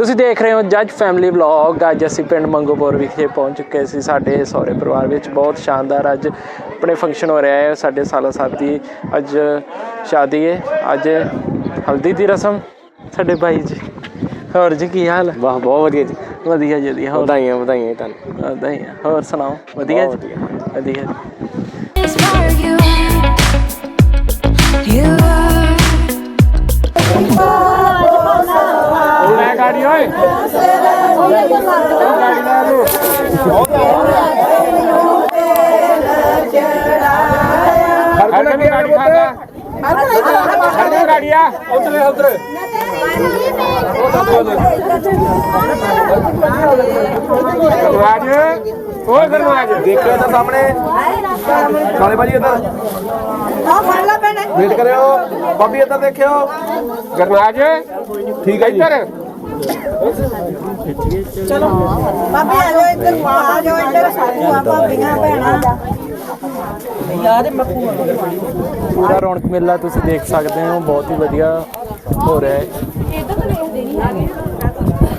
ਤੁਸੀਂ ਦੇਖ ਰਹੇ ਹੋ ਜੱਜ ਫੈਮਿਲੀ ਵਲੌਗ। ਅੱਜ ਅਸੀਂ ਪਿੰਡ ਮੰਗੋਪੁਰ ਵਿਖੇ ਪਹੁੰਚ ਚੁੱਕੇ ਸੀ। ਸਾਡੇ ਸਹੁਰੇ ਪਰਿਵਾਰ ਵਿੱਚ ਬਹੁਤ ਸ਼ਾਨਦਾਰ ਅੱਜ ਆਪਣੇ ਫੰਕਸ਼ਨ ਹੋ ਰਿਹਾ ਹੈ। ਸਾਡੇ ਸਾਲਾ ਦੀ ਅੱਜ ਸ਼ਾਦੀ ਹੈ। ਅੱਜ ਹਲਦੀ ਦੀ ਰਸਮ। ਸਾਡੇ ਭਾਈ ਜੀ। ਹੋਰ ਜੀ ਕੀ ਹਾਲ? ਹੈ ਵਾਹ ਬਹੁਤ ਵਧੀਆ ਜੀ। ਵਧੀਆ ਜੀ ਵਧੀਆ। ਹੋਰ? ਵਧਾਈਆਂ ਵਧਾਈਆਂ ਤੁਹਾਨੂੰ। ਵਧੀਆ ਹੀ ਆ। ਹੋਰ ਸੁਣਾਓ? ਵਧੀਆ ਜੀ? ਵਧੀਆ। ਜੀ. You are. ਓਏ। ਤਾਂ ਸਾਹਮਣੇ। ਕਾਲੇ ਭਾਜੀ ਇੱਧਰ। ਆ ਫੜ ਲੈ ਭੈਣੇ। ਵੇਟ ਕਰਿਓ। ਬਾਬੀ ਇੱਧਰ ਦੇਖਿਓ। ਗਰਵਾਜ ਠੀਕ ਹੈ ਜੀ। ਇੱਧਰ ਬਾਬੇ ਆ ਜਾਓ ਇੱਧਰ ਆ ਜਾਓ ਇੱਧਰ ਸਾਥੂ ਆ ਭਾਬੀਆਂ ਭੈਣਾਂ। ਪੂਰਾ ਰੌਣਕ ਮੇਲਾ ਤੁਸੀਂ ਦੇਖ ਸਕਦੇ ਹੋ ਬਹੁਤ ਹੀ ਵਧੀਆ ਹੋ ਰਿਹਾ ਹੈ।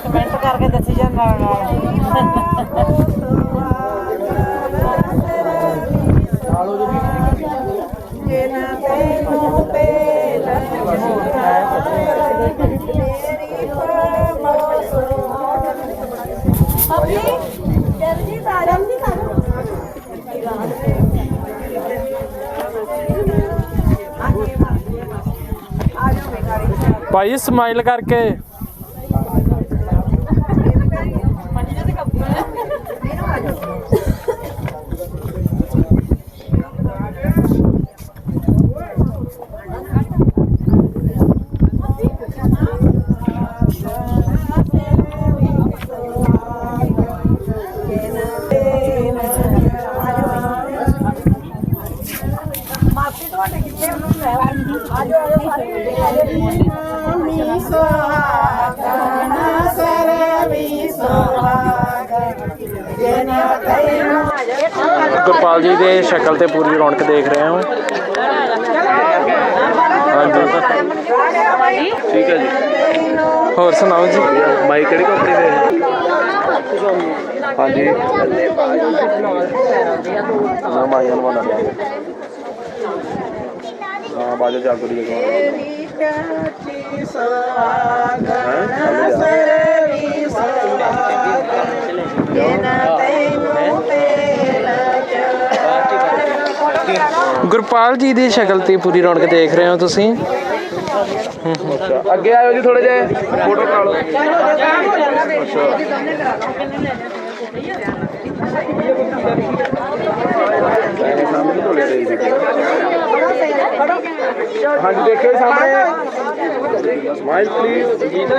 ਕਮੈਂਟ ਕਰਕੇ ਦੱਸੀ ਜਾ ਨਾਲ ਨਾਲ। ਭਾਈ ਸਮਾਈਲ ਕਰਕੇ। ਮਾਸੀ ਤੁਹਾਡੇ ਕਿੱਥੇ ਆ? ਜਾਓ ਆ ਜਾਓ ਗੁਰਪਾਲ ਜੀ ਦੇ ਸ਼ਕਲ ਤੇ ਪੂਰੀ ਰੌਣਕ ਦੇਖ ਰਹੇ ਹੋ। ਹਾਂਜੀ। ਠੀਕ ਹੈ ਜੀ। ਹੋਰ ਸੁਣਾਓ ਜੀ? ਬਾਈ ਕਿਹੜੀ ਕੰਪਨੀ ਦੇ? ਹਾਂਜੀ। ਨਾ ਮਾਈਆਂ ਨੂੰ ਬਣਾ ਹਾਂ ਬਾਜੋ ਜਾਗੋ ਦੀ ਜਗ੍ਹਾ ਗੁਰਪਾਲ ਜੀ ਦੀ ਸ਼ਕਲ ਤੇ ਪੂਰੀ ਰੌਣਕ ਦੇਖ ਰਹੇ ਹੋ ਤੁਸੀਂ। ਅੱਗੇ ਆਇਓ ਜੀ ਥੋੜੇ ਜੇ ਫੋਟੋ ਕਰਾ ਲਓ। ਹਾਂਜੀ ਦੇਖਿਓ ਸਾਹਮਣੇ। ਸਮਾਈਲ ਪਲੀਜ਼ ਜੀਤ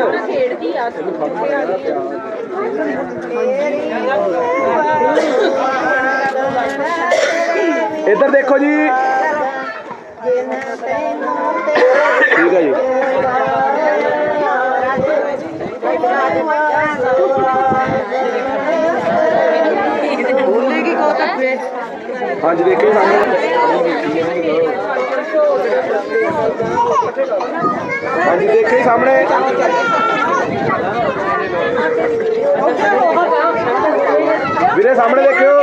ਇੱਧਰ ਦੇਖੋ ਜੀ। ਠੀਕ ਹੈ ਜੀ। ਹਾਂਜੀ ਦੇਖਿਓ ਸਾਹਮਣੇ ਹਾਂਜੀ ਦੇਖਿਓ ਸਾਹਮਣੇ। ਵੀਰੇ ਸਾਹਮਣੇ ਦੇਖਿਓ।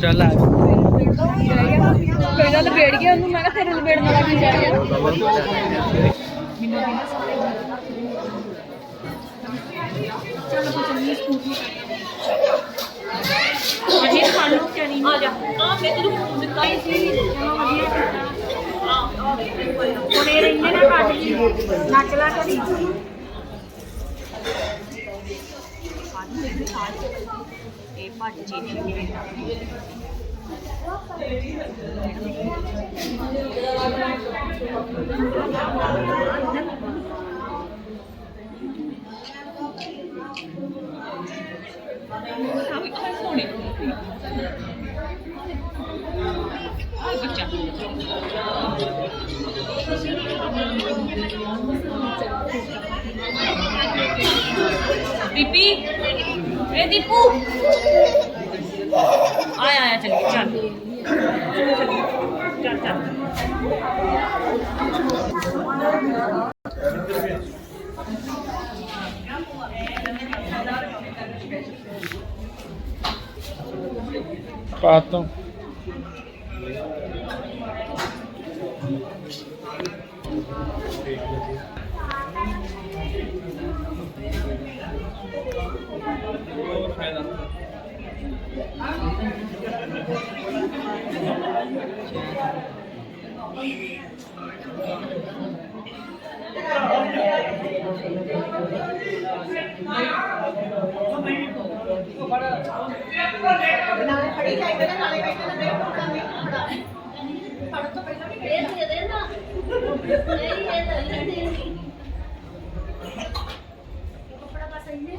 ਚੱਲ ਆ ਪਹਿਲਾਂ ਲਪੇੜ ਗਿਆ ਉਹਨੂੰ ਮੈਂ ਕਿਹਾ ਤੇਰੇ ਲਪੇੜਨ ਵਾਲਾ ਕੀ ਰਹਿ ਗਿਆ ਅਜੀ ਖਾਣ ਨੂੰ ਕਿਆ ਨਹੀਂ ਆ ਜਾ ਆ ਮੈਂ ਤੈਨੂੰ ਫੋਨ ਦਿੱਤਾ ਸੀ ਚਲੋ ਵਧੀਆ ਕੀਤਾ ਆ ਕੋਲੇ ਰਹਿੰਦੇ ਨਾ ਕੱਟ ਜੀ ਨੱਚ ਲਾ ਕਰੀ ਇਹ ਭੱਜ ਜੀ ਨਹੀਂ ਦੀਪੀ ਇਹ ਦੀਪੂ। ਆਇਆ ਆਇਆ ਚੱਲ ਚੱਲ। ਚੱਲ ਚੱਲ। ਨਾਲੇ ਫੜੀ ਚਾਹੀਦੇ ਨੇ ਨਾਲੇ ਬੈਠੇ ਨੇ ਦੇਖ ਫੜਾ ਨਹੀਂ ਫੜਾ ਫੜ ਤੋਂ ਪਹਿਲਾਂ ਨਹੀਂ ਇਹ ਦੇ ਦੇ ਨਾ ਨਹੀਂ ਇਹ ਤਾਂ ਨਹੀਂ ਦੇ ਕੱਪੜਾ ਬਸ ਇਹਨੇ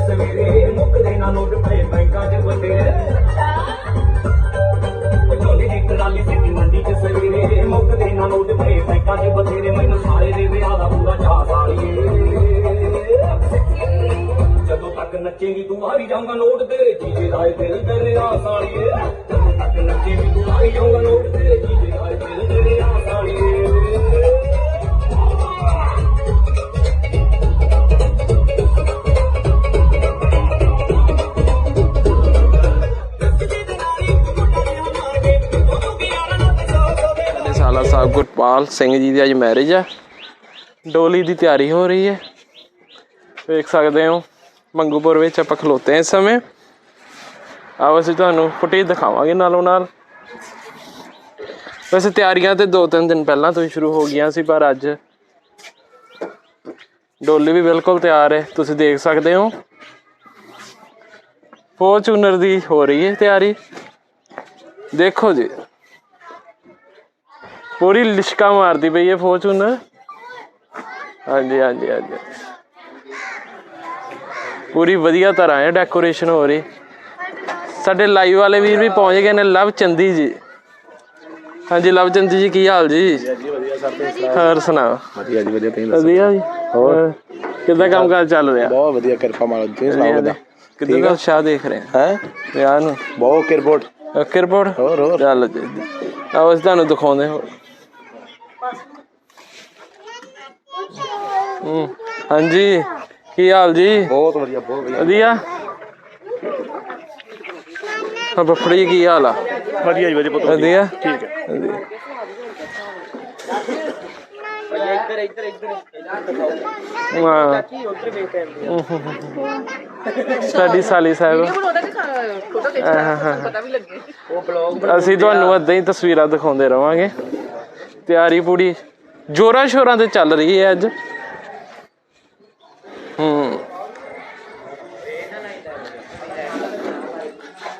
ਸਵੇਰੇ ਮੁੱਕਦੇ ਨਾ ਨੋਟ ਪਏ ਬੈਂਕਾਂ 'ਚ ਬਥੇਰੇ ਝੋਲੀ ਦੀ ਟਰਾਲੀ ਸਿੱਟੀ ਮੰਡੀ 'ਚ ਸਵੇਰੇ ਮੁੱਕਦੇ ਨਾ ਨੋਟ ਪਏ ਬੈਂਕਾਂ 'ਚ ਬਥੇਰੇ ਮੈਨੂੰ ਸਾਰੇ ਦੇ ਵਿਆਹ ਦਾ ਪੂਰਾ ਚਾਅ ਸਾਲੀਏ ਜਦੋਂ ਤੱਕ ਨੱਚੇਗੀ ਤੂੰ ਹਾਰੀ ਜਾਊਂਗਾ ਨੋਟ ਤੇਰੇ ਜੀਜੇ ਰਾਏ ਤੇਰੇ ਆ ਸਾਲੀਏ ਜਦੋਂ ਤੱਕ ਨੱਚੇਂਗੀ ਤੂੰ ਹਾਰੀ ਜਾਊਂਗਾ ਨੋਟ ਤੇਰੇ ਜੀਜੇ ਰਾਏ ਗੁਰਪਾਲ ਸਿੰਘ ਜੀ ਦੀ ਅੱਜ ਮੈਰਿਜ ਹੈ ਡੋਲੀ ਦੀ ਤਿਆਰੀ ਹੋ ਰਹੀ ਹੈ। ਵੇਖ ਸਕਦੇ ਹੋ, ਮੰਗੂਪੁਰ ਵਿੱਚ ਆਪਾਂ ਖਲੋਤੇ ਹਾਂ ਇਸ ਸਮੇਂ। ਆਓ ਅਸੀਂ ਤੁਹਾਨੂੰ ਫੁਟੇਜ ਦਿਖਾਵਾਂਗੇ ਨਾਲੋਂ ਨਾਲ। ਵੈਸੇ ਤਿਆਰੀਆਂ ਤੇ ਦੋ ਤਿੰਨ ਦਿਨ ਪਹਿਲਾਂ ਤੋਂ ਹੀ ਸ਼ੁਰੂ ਹੋ ਗਈਆਂ ਸੀ, ਪਰ ਅੱਜ ਡੋਲੀ ਵੀ ਬਿਲਕੁਲ ਤਿਆਰ ਹੈ, ਤੁਸੀਂ ਦੇਖ ਸਕਦੇ ਹੋ। ਫੋਰਚੂਨਰ ਦੀ ਹੋ ਰਹੀ ਹੈ ਤਿਆਰੀ। ਦੇਖੋ ਜੀ। ਪੂਰੀ ਲਿਸ਼ਕਾ ਮਾਰਦੀ ਪਈ ਹੈ ਫੋਰਚੂਨਰ। ਹਾਂਜੀ ਹਾਂਜੀ ਹਾਂਜੀ। ਪੂਰੀ ਵਧੀਆ ਤਰ੍ਹਾਂ ਹੈ ਡੈਕੋਰੇਸ਼ਨ ਹੋ ਰਹੀ। ਸਾਡੇ ਲਾਈਵ ਵਾਲੇ ਵੀਰ ਵੀ ਪਹੁੰਚ ਗਏ ਨੇ ਲਵ ਚੰਦੀ ਜੀ। ਹਾਂਜੀ ਲਵ ਚੰਦੀ ਜੀ ਕੀ ਹਾਲ ਜੀ? ਜੀ ਵਧੀਆ ਸਰ ਹੋਰ ਸੁਣਾਓ? ਵਧੀਆ ਜੀ ਵਧੀਆ ਤੁਸੀਂ ਵਧੀਆ ਜੀ। ਹੋਰ? ਕਿੱਦਾਂ ਕੰਮ ਕਾਰ ਚੱਲ ਰਿਹਾ? ਬਹੁਤ ਵਧੀਆ ਕਿਰਪਾ ਮਾਲਕ ਤੁਸੀਂ ਸੁਣਾਓ ਕਿੱਦਾਂ ਕਿੱਦਾਂ ਦਾ ਉਤਸ਼ਾਹ ਦੇਖ ਰਹੇ ਹੈ? ਵਿਆਹ ਨੂੰ? ਬਹੁਤ ਕਿਰਪੋਟ ਓਕੇ ਰਿਪੋਰਟ ਹੋਰ ਹੋਰ। ਚੱਲ ਜੀ। ਅਸੀਂ ਤੁਹਾਨੂੰ ਦਿਖਾਉਂਦੇ ਹਾਂ। ਹੂੰ ਹਾਂਜੀ ਕੀ ਹਾਲ ਜੀ? ਬਹੁਤ ਵਧੀਆ ਬਹੁਤ ਵਧੀਆ। ਵਧੀਆ? ਹਾਂ ਬੱਫੜੀ ਕੀ ਹਾਲ ਆ? ਵਧੀਆ ਜੀ ਵਧੀਆ ਪੁੱਤ ਵਧੀਆ। ਠੀਕ ਹੈ। ਇੱਧਰ ਇੱਧਰ ਇੱਧਰ ਹਾਂ ਕੀ ਉੱਧਰ ਵੇਖ ਕੇ। ਸਾਡੀ ਸਾਲੀ ਸਾਹਿਬ ਅਸੀਂ ਤੁਹਾਨੂੰ ਏਦਾਂ ਹੀ ਤਸਵੀਰਾਂ ਦਿਖਾਉਂਦੇ ਰਵਾਂਗੇ। ਤਿਆਰੀ ਪੂਰੀ ਜੋਰਾਂ ਸ਼ੋਰਾਂ ਤੇ ਚੱਲ ਰਹੀ ਹੈ ਅੱਜ। ਹੂੰ।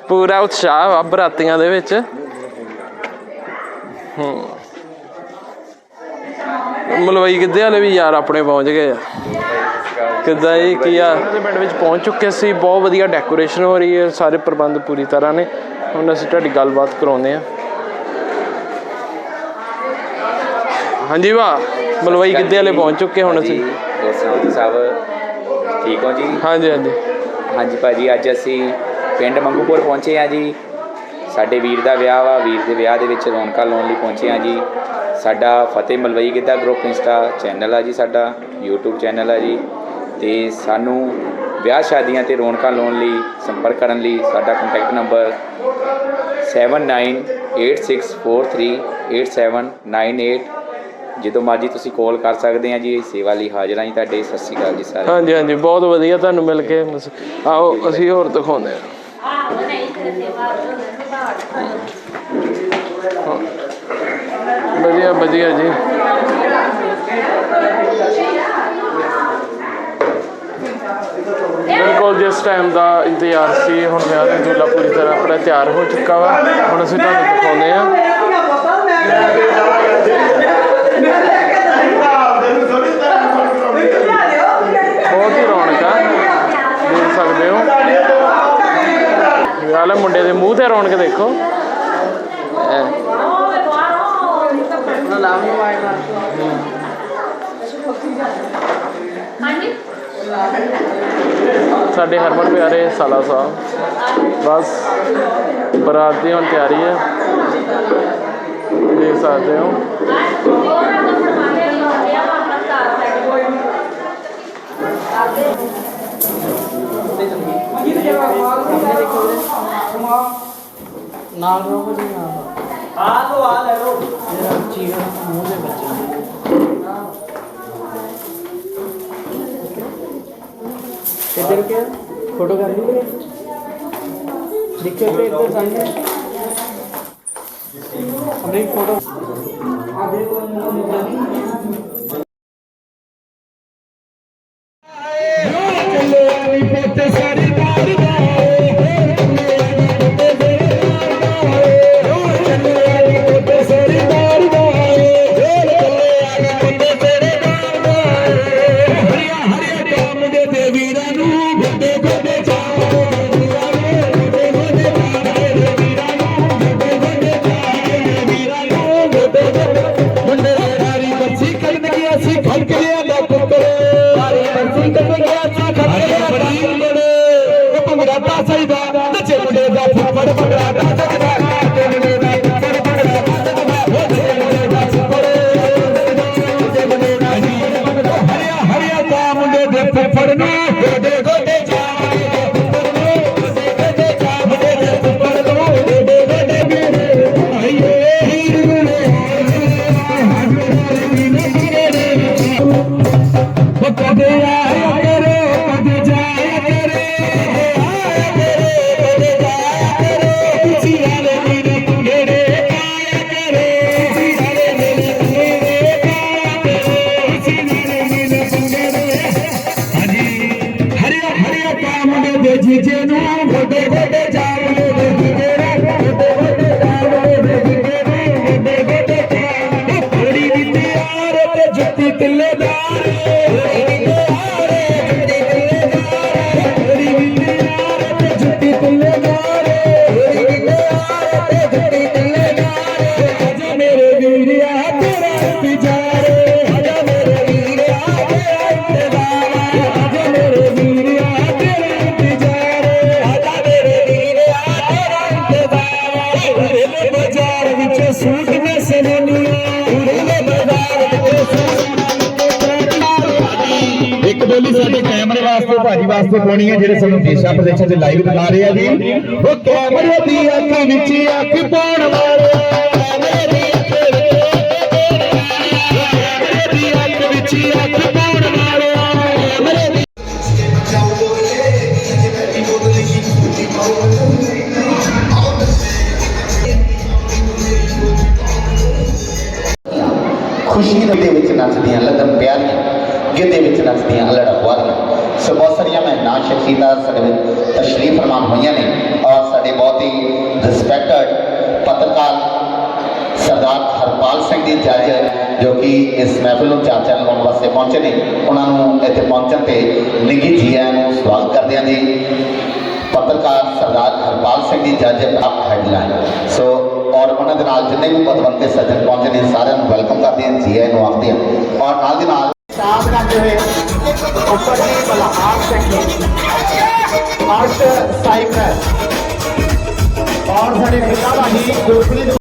ਪੂਰਾ ਉਤਸ਼ਾਹ ਆ ਬਰਾਤੀਆਂ ਦੇ ਵਿੱਚ। ਹੂੰ। ਮਲਵਈ ਕਿੱਦੇ ਵਾਲੇ ਵੀ ਯਾਰ ਆਪਣੇ ਪਹੁੰਚ ਗਏ ਆ। ਕਿੱਦਾਂ ਇਹ ਕੀ ਆ? ਪਿੰਡ ਵਿੱਚ ਪਹੁੰਚ ਚੁੱਕੇ ਸੀ, ਬਹੁਤ ਵਧੀਆ ਡੈਕੋਰੇਸ਼ਨ ਹੋ ਰਹੀ ਹੈ, ਸਾਰੇ ਪ੍ਰਬੰਧ ਪੂਰੀ ਤਰ੍ਹਾਂ ਨੇ। ਹੁਣ ਅਸੀਂ ਤੁਹਾਡੀ ਗੱਲਬਾਤ ਕਰਾਉਂਦੇ ਆ ਹਾਂਜੀ ਵਾ ਮਲਵਈ ਕਿੱਦੇ ਵਾਲੇ ਪਹੁੰਚ ਚੁੱਕੇ ਹੁਣ ਅਸੀਂ। ਹੋਰ ਸੁਣਾਓ ਜੀ ਸਭ ਠੀਕ ਹੋ ਜੀ? ਹਾਂਜੀ ਹਾਂਜੀ। ਹਾਂਜੀ ਭਾਜੀ ਅੱਜ ਅਸੀਂ ਪਿੰਡ ਮੰਗੂਪੁਰ ਪਹੁੰਚੇ ਆ ਜੀ। ਸਾਡੇ ਵੀਰ ਦਾ ਵਿਆਹ ਵਾ ਵੀਰ ਦੇ ਵਿਆਹ ਦੇ ਵਿੱਚ ਰੌਣਕਾਂ ਲਾਉਣ ਲਈ ਪਹੁੰਚੇ ਆ ਜੀ। ਸਾਡਾ Fateh Malwai Giddha group insta channel ਆ ਜੀ ਸਾਡਾ YouTube ਚੈਨਲ ਆ ਜੀ। ਤੇ ਸਾਨੂੰ ਵਿਆਹ ਸ਼ਾਦੀਆਂ ਤੇ ਰੌਣਕਾਂ ਲਾਉਣ ਲਈ ਸੰਪਰਕ ਕਰਨ ਲਈ ਸਾਡਾ ਕੰਟੈਕਟ ਨੰਬਰ 7986438798 ਜਦੋਂ ਮਰਜ਼ੀ ਤੁਸੀਂ ਕਾਲ ਕਰ ਸਕਦੇ ਆ ਜੀ ਸੇਵਾ ਲਈ ਹਾਜ਼ਰ ਹਾਂ ਜੀ ਤੁਹਾਡੇ, ਸਤਿ ਸ਼੍ਰੀ ਅਕਾਲ ਜੀ ਸਾਰੇ ਹਾਂਜੀ ਹਾਂਜੀ, ਬਹੁਤ ਵਧੀਆ ਤੁਹਾਨੂੰ ਮਿਲ ਕੇ ਮਸ- ਆਓ, ਅਸੀਂ ਹੋਰ ਦਿਖਾਉਂਦੇ ਹਾਂ। ਵਧੀਆ ਵਧੀਆ ਜੀ। ਬਿਲਕੁਲ ਜਿਸ ਟਾਈਮ ਦਾ ਇੰਤਜ਼ਾਰ ਸੀ, ਹੁਣ ਵਿਆਹ ਦਾ ਦੂਲਾ ਪੂਰੀ ਤਰ੍ਹਾਂ ਆਪਣਾ ਤਿਆਰ ਹੋ ਚੁੱਕਾ ਵਾ। ਹੁਣ ਅਸੀਂ ਤੁਹਾਨੂੰ ਦਿਖਾਉਂਦੇ ਆ ਬਹੁਤ ਹੀ ਰੌਣਕ ਆ ਦੇਖ ਸਕਦੇ ਹੋ ਵਿਆਹ ਵਾਲੇ ਮੁੰਡੇ ਦੇ ਮੂੰਹ ਤੇ ਰੌਣਕ ਦੇਖੋ। ਸਾਡੇ ਹਰਮਨ ਪਿਆਰੇ ਸਾਲਾ ਸਾਹਿਬ। ਬਸ ਬਰਾਤ ਦੀ ਹੁਣ ਤਿਆਰੀ ਹੈ। ਦੇਖ ਸਕਦੇ ਹੋ। ਹੋਰ ਆਪਾਂ ਫਰਮਾਨੇ ਨਹੀਂ ਹੁੰਦੇ ਆ ਆਪਣਾ ਸਟਾਰ ਸੈੱਟ ਇੱਧਰ ਕੇ ਫੋਟੋ ਕਰ ਲਈ ਦੇਖਿਓ ਤੇ ਇੱਧਰ ਸਾਹਮਣੇ ਹਮਨੇ ਫੋਟੋ ਇੱਕ ਭਾਜੀ ਵਾਸਤੇ ਪਾਉਣੀ ਆ ਜਿਹੜੇ ਸਾਨੂੰ ਦੇਸ਼ਾਂ ਪ੍ਰਦੇਸ਼ਾਂ 'ਚ ਲਾਈਵ ਦਿਖਾ ਰਹੇ ਆ ਜੀ। ਉਹ ਕੈਮਰੇ ਦੀ ਅੱਖ ਵਿੱਚ ਅੱਖ ਪਾਉਣ ਵਾਲਿਆ ਖੁਸ਼ੀ ਦੇ ਵਿੱਚ ਨੱਚਦੀਆਂ ਲਦਨ ਪਿਆਰੀਆਂ, ਗਿੱਧੇ ਵਿੱਚ ਨੱਚਦੀਆਂ ਅਲੜਾ ਕੀਤਾ ਸਾਡੇ ਵਿੱਚ ਤਸ਼ਰੀਫ ਫਰਮਾਨ ਹੋਈਆਂ ਨੇ ਔਰ ਸਾਡੇ ਬਹੁਤ ਹੀ ਰਿਸਪੈਕਟਡ ਪੱਤਰਕਾਰ ਸਰਦਾਰ ਹਰਪਾਲ ਸਿੰਘ ਜੀ ਜੱਜ ਜੋ ਕਿ ਇਸ ਮਹਿਫਿਲ ਨੂੰ ਚਾਚਾ ਲਾਉਣ ਵਾਸਤੇ ਪਹੁੰਚੇ ਨੇ, ਉਹਨਾਂ ਨੂੰ ਇੱਥੇ ਪਹੁੰਚਣ ਤੇ ਨਿੱਘੀ ਜੀ ਆਇਆਂ ਨੂੰ ਸਵਾਗਤ ਕਰਦੇ ਹਾਂ ਜੀ। ਪੱਤਰਕਾਰ ਸਰਦਾਰ ਹਰਪਾਲ ਸਿੰਘ ਜੀ ਜੱਜ ਆਪ ਹੈਡਲਾਈਨ। ਸੋ ਔਰ ਉਹਨਾਂ ਦੇ ਨਾਲ ਜਿੰਨੇ ਵੀ ਪਤਵੰਤੇ ਸੱਜਣ ਪਹੁੰਚੇ ਨੇ, ਸਾਰਿਆਂ ਨੂੰ ਵੈਲਕਮ ਕਰਦੇ ਹਾਂ, ਜੀ ਆਇਆਂ ਨੂੰ ਆਖਦੇ ਹਾਂ। ਔਰ ਨਾਲ ਦੀ ਨਾਲ ਸ਼ਾਮ ਕਰਦੇ ਹੋਏ ਉੱਪਰ ਦੀ ਬਲਹਾਰ ਸਿੰਘ ਜੀ ਆਰਟ ਸਾਈਕਲ ਔਰ ਸਾਡੇ ਪਿਤਾ ਭਾਜੀ ਗੁਰਪ੍ਰੀਤ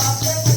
Stop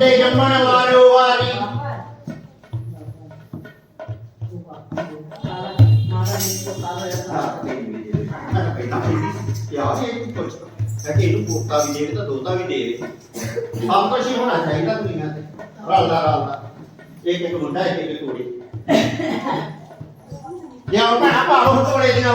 ਮੁੰਡੇ ਜੰਮਣ ਵਾਰੋ ਵਾਰੀ ਕਿ ਇਹਨੂੰ ਪੋਤਾ ਵੀ ਦੇਵੇ ਤਾਂ ਦੋਤਾ ਵੀ ਦੇਵੇ ਸਭ ਹੀ ਹੋਣਾ ਚਾਹੀਦਾ ਦੁਨੀਆ ਤੇ। ਰਲਦਾ ਰਲਦਾ। ਇੱਕ ਇੱਕ ਮੁੰਡਾ, ਇੱਕ ਇੱਕ ਕੁੜੀ। ਜੇ ਉਹ ਭੈਣਾ ਭਾਵ ਤੋੜੇ ਦੀਆਂ